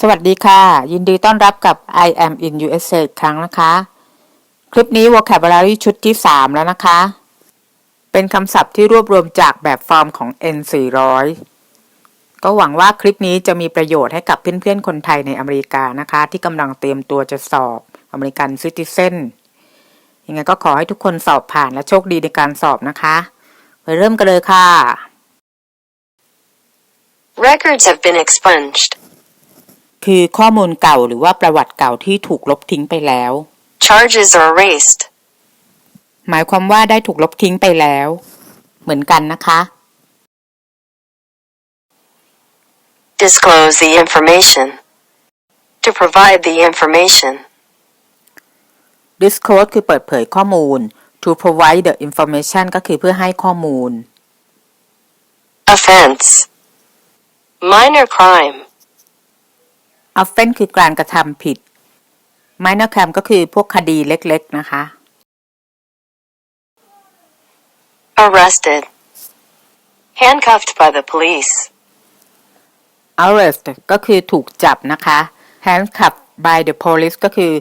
สวัสดีค่ะ ยินดีต้อนรับกับ I am in USA อีกครั้งนะคะ คลิปนี้ vocabulary ชุดที่ 3 แล้วนะคะ เป็นคำศัพท์ที่รวบรวมจากแบบฟอร์มของ N 400 ก็หวังว่าคลิปนี้จะมีประโยชน์ให้กับเพื่อนๆ คนไทยในอเมริกานะคะ ที่กำลังเตรียมตัวจะสอบอเมริกันซิติเซนยังไงก็ขอให้ทุกคนสอบผ่านและโชคดีในการสอบนะคะไปเริ่มกันเลยค่ะ Records have been expunged. คือข้อมูลเก่าหรือว่าประวัติเก่าที่ถูกลบทิ้งไปแล้ว Charges are erased. หมายความว่าได้ถูกลบทิ้งไปแล้ว เหมือนกันนะคะ Disclose the information. To provide the information. disclose คือเปิดเผยข้อมูล to provide the information ก็คือเพื่อให้ข้อมูล Offense. Minor crime. Offense คือการกระทำผิด minor crime ก็คือพวกคดีเล็กๆนะคะ Arrested. Handcuffed by the police. arrest ก็คือถูกจับนะคะ handcuff by the police ก็คือ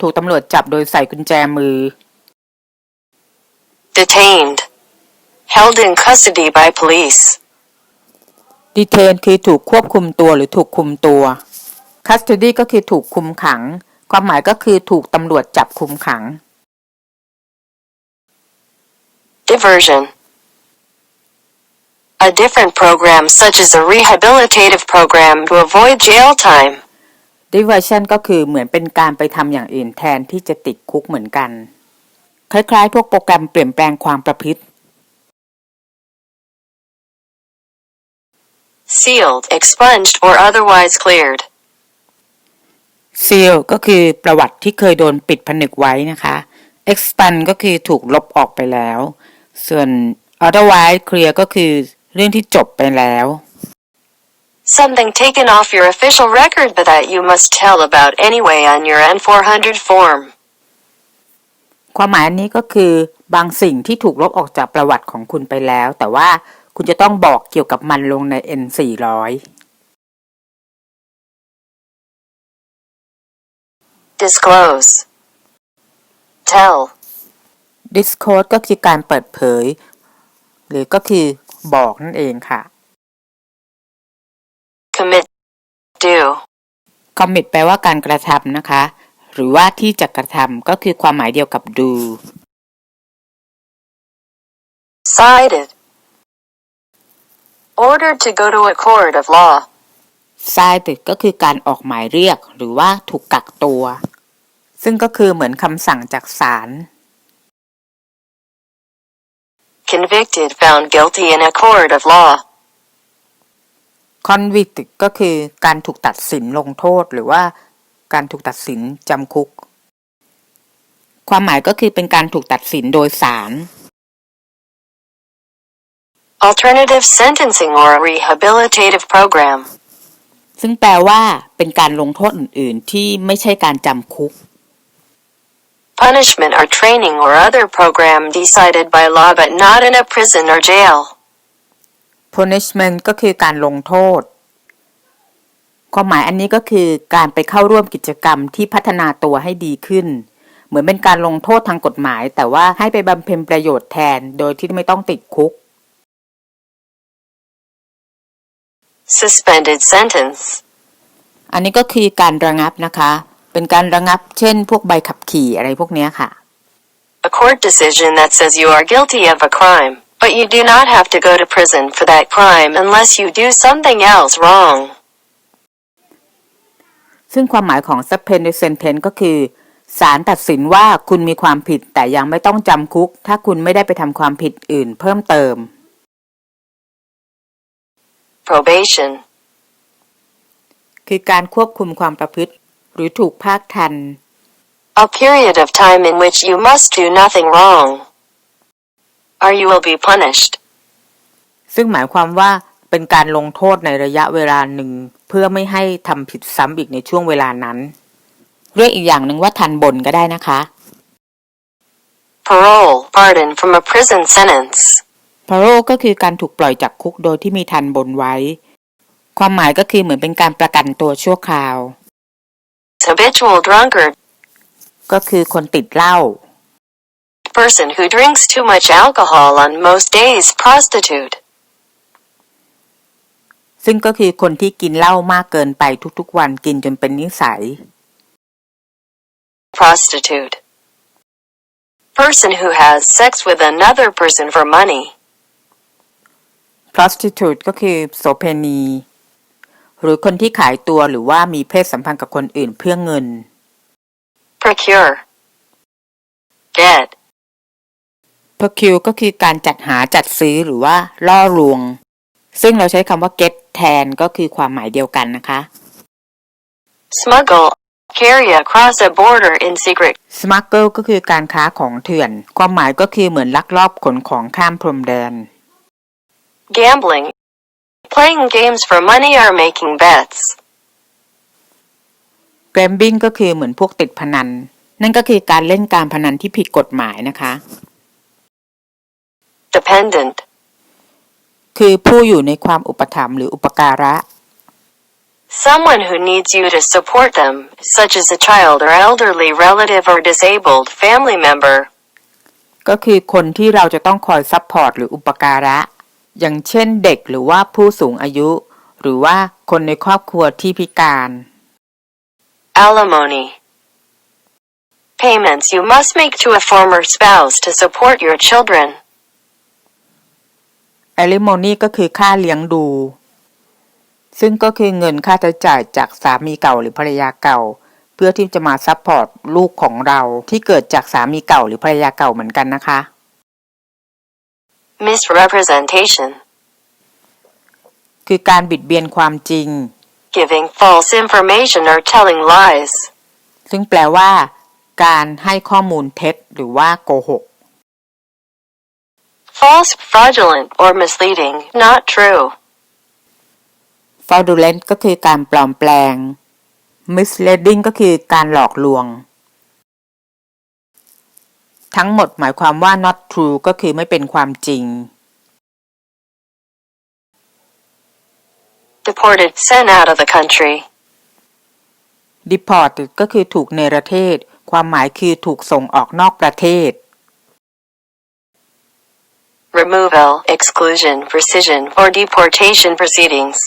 ถูกตำรวจจับโดยใส่กุญแจมือ Detained. Held in custody by police. detain คือถูกควบคุมตัวหรือถูกคุมตัว custody ก็คือถูกคุมขัง ความหมายก็คือถูกตำรวจจับคุมขัง Diversion. A different program such as a rehabilitative program to avoid jail time. diversion ก็คือเหมือนเป็นการไปทำอย่างอื่นแทนที่จะติดคุกเหมือนกัน คล้ายๆ พวกโปรแกรมเปลี่ยนแปลงความประพฤติ Sealed, expunged, or otherwise cleared. e a l ก็คือประวัติที่เคยโดนปิดผนึกไว้นะคะ Expand ก็คือถูกลบออกไปแล้ว ส่วน Otherwise Clear ก็คือเรื่องที่จบไปแล้ว Something taken off your official record but that you must tell about anyway on your N400 form ความหมายอันนี้ก็คือบางสิ่งที่ถูกลบออกจากประวัติของคุณไปแล้ว แต่ว่าคุณจะต้องบอกเกี่ยวกับมันลงใน N400 Disclose. Tell. disclose ก็คือการเปิดเผย หรือก็คือบอกนั่นเองค่ะ Commit. Do. commit แปลว่าการกระทำนะคะ หรือว่าที่จะกระทำก็คือความหมายเดียวกับ do Cited. Ordered to go to a court of law. Cited ก็คือการออกหมายเรียกหรือว่าถูกกักตัว ซึ่งก็คือเหมือนคำสั่งจากศาล Convicted, found guilty in a court of law. convict ก็คือการถูกตัดสินลงโทษหรือว่าการถูกตัดสินจำคุก ความหมายก็คือเป็นการถูกตัดสินโดยศาล Alternative sentencing or a rehabilitative program. ซึ่งแปลว่าเป็นการลงโทษอื่น ๆ ที่ไม่ใช่การจำคุก Punishment or training or other program decided by law but not in a prison or jail. punishment ก็คือการลงโทษ ความหมายอันนี้ก็คือการไปเข้าร่วมกิจกรรมที่พัฒนาตัวให้ดีขึ้น เหมือนเป็นการลงโทษทางกฎหมาย แต่ว่าให้ไปบำเพ็ญประโยชน์แทนโดยที่ไม่ต้องติดคุก Suspended sentence. อันนี้ก็คือการระงับนะคะ เป็นการระงับเช่น พวกใบขับขี่อะไรพวกเนี้ยค่ะ A court decision that says you are guilty of a crime, but you do not have to go to prison for that crime unless you do something else wrong. ซึ่งความหมายของ suspended sentence ก็คือศาลตัดสินว่าคุณมีความผิดแต่ยังไม่ต้องจำคุก ถ้าคุณไม่ได้ไปทำความผิดอื่นเพิ่มเติม Probation. คือการควบคุมความประพฤติ หรือถูกภาคทัน A period of time in which you must do nothing wrong. Or you will be punished. ซึ่งหมายความว่าเป็นการลงโทษในระยะเวลาหนึ่ง เพื่อไม่ให้ทำผิดซ้ำอีกในช่วงเวลานั้น เรียกอีกอย่างหนึ่งว่าทันบนก็ได้นะคะ Parole. Pardon from a prison sentence. Parole ก็คือการถูกปล่อยจากคุกโดยที่มีทันบนไว้ ความหมายก็คือเหมือนเป็นการประกันตัวชั่วคราว habitual drunkard, ก็คือคนติดเหล้า person who drinks too much alcohol on most days, prostitute, ซึ่งก็คือคนที่กินเหล้ามากเกินไปทุกๆวันกินจนเป็นนิสัย prostitute, person who has sex with another person for money, prostitute ก็คือโสเพณี หรือคนที่ขายตัวหรือว่ามีเพศสัมพันธ์กับคนอื่นเพื่อเงิน procure, get, procure ก็คือการจัดหาจัดซื้อหรือว่าล่อลวง ซึ่งเราใช้คำว่า get แทนก็คือความหมายเดียวกันนะคะ smuggle, carry across a border in secret, smuggle ก็คือการค้าของเถื่อน ความหมายก็คือเหมือนลักลอบขนของข้ามพรมแดน gambling, playing games for money or making bets, gambling ก็คือเหมือนพวกติดพนัน นั่นก็คือการเล่นการพนันที่ผิดกฎหมายนะคะ dependent, คือผู้อยู่ในความอุปถัมภ์หรืออุปการะ someone who needs you to support them, such as a child or elderly relative or disabled family member, ก็คือคนที่เราจะต้องคอยซัพพอร์ตหรืออุปการะ อย่างเช่นเด็กหรือว่าผู้สูงอายุ หรือว่าคนในครอบครัวที่พิการ alimony, payments you must make to a former spouse to support your children, alimony ก็คือค่าเลี้ยงดู ซึ่งก็คือเงินค่าใช้จ่ายจากสามีเก่าหรือภรรยาเก่า เพื่อที่จะมาซัพพอร์ตลูกของเราที่เกิดจากสามีเก่าหรือภรรยาเก่าเหมือนกันนะคะ misrepresentation, คือการบิดเบียนความจริง giving false information or telling lies, ซึ่งแปลว่า การให้ข้อมูลเท็จ หรือว่าโกหก false, fraudulent, or misleading, not true, fraudulent ก็คือการปลอมแปลง misleading ก็คือการหลอกลวง ทั้งหมดหมายความว่า not true ก็คือไม่เป็นความจริง deported, sent out of the country, deported ก็คือถูกเนรเทศ ความหมายคือถูกส่งออกนอกประเทศ removal, exclusion, rescission, or deportation proceedings,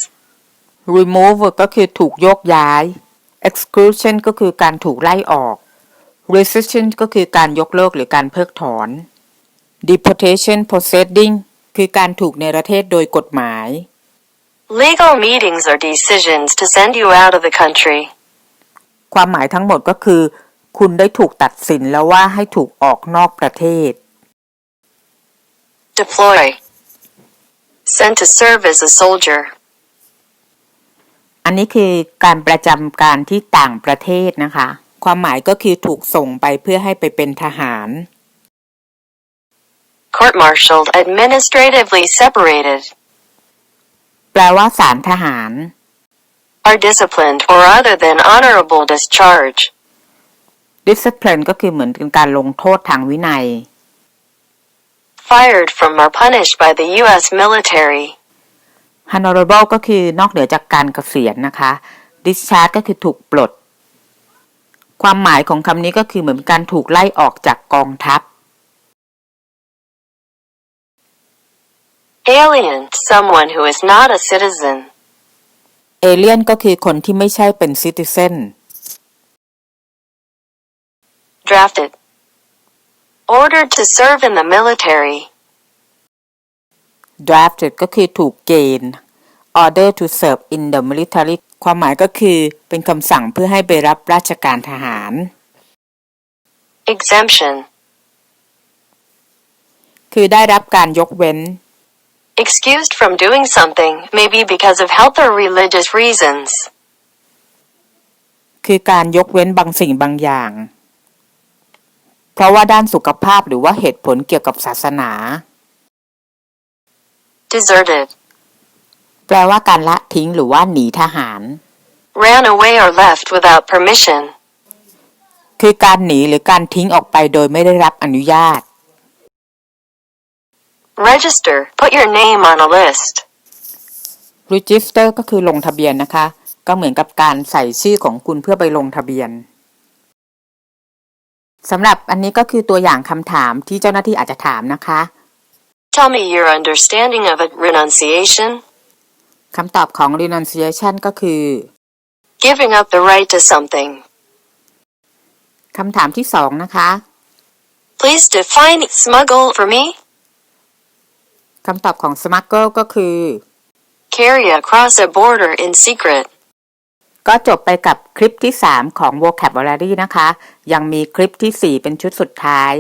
remove ก็คือถูกโยกย้าย exclusion ก็คือการถูกไล่ออก rescission ก็คือการยกเลิกหรือการเพิกถอน deportation proceeding คือการถูกเนรเทศโดยกฎหมาย legal meetings or decisions to send you out of the country, ความหมายทั้งหมดก็คือ คุณได้ถูกตัดสินแล้วว่าให้ถูกออกนอกประเทศ deploy, sent to serve as a soldier, อันนี้คือการประจำการที่ต่างประเทศนะคะ ความหมายก็คือถูกส่งไปเพื่อให้ไปเป็นทหาร court-martialed, administratively separated, แปลว่าศาลทหาร are disciplined or other than honorable discharge, discipline ก็คือเหมือนเป็นการลงโทษทางวินัย fired from or punished by the U.S. military, honorable ก็คือนอกเหนือจากการเกษียณนะคะ discharge ก็คือถูกปลด ความหมายของคำนี้ก็คือเหมือนการถูกไล่ออกจากกองทัพ alien, someone who is not a citizen, เอเลียนก็คือคนที่ไม่ใช่เป็นซิติเซน drafted, ordered to serve in the military, drafted ก็คือถูกเกณฑ์ order to serve in the military ความหมายก็คือเป็นคำสั่งเพื่อให้ไปรับราชการทหาร exemption, คือได้รับการยกเว้น excused from doing something, maybe because of health or religious reasons, คือการยกเว้นบางสิ่งบางอย่าง เพราะว่าด้านสุขภาพหรือว่าเหตุผลเกี่ยวกับศาสนา deserted, แปลว่าการละทิ้งหรือว่าหนีทหาร ran away or left without permission, คือการหนีหรือการทิ้งออกไปโดยไม่ได้รับอนุญาต register, put your name on a list, register ก็คือลงทะเบียนนะคะ ก็เหมือนกับการใส่ชื่อของคุณเพื่อไปลงทะเบียนสำหรับอันนี้ก็คือตัวอย่างคำถามที่เจ้าหน้าที่อาจจะถามนะคะ Tell me your understanding of a renunciation. คำตอบของ renunciation ก็คือ Giving up the right to something. คำถามที่สองนะคะ Please define smuggle for me. คำตอบของ smuggle ก็คือ Carry across a border in secret. ก็จบไปกับคลิปที่ 3 ของ vocabulary นะคะ ยังมีคลิปที่ 4 เป็นชุดสุดท้าย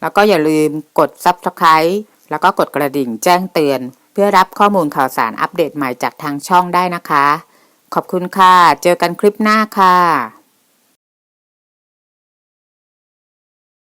แล้วก็อย่าลืมกด subscribe แล้วก็กดกระดิ่งแจ้งเตือน เพื่อรับข้อมูลข่าวสารอัปเดตใหม่จากทางช่องได้นะคะ ขอบคุณค่ะ เจอกันคลิปหน้าค่ะ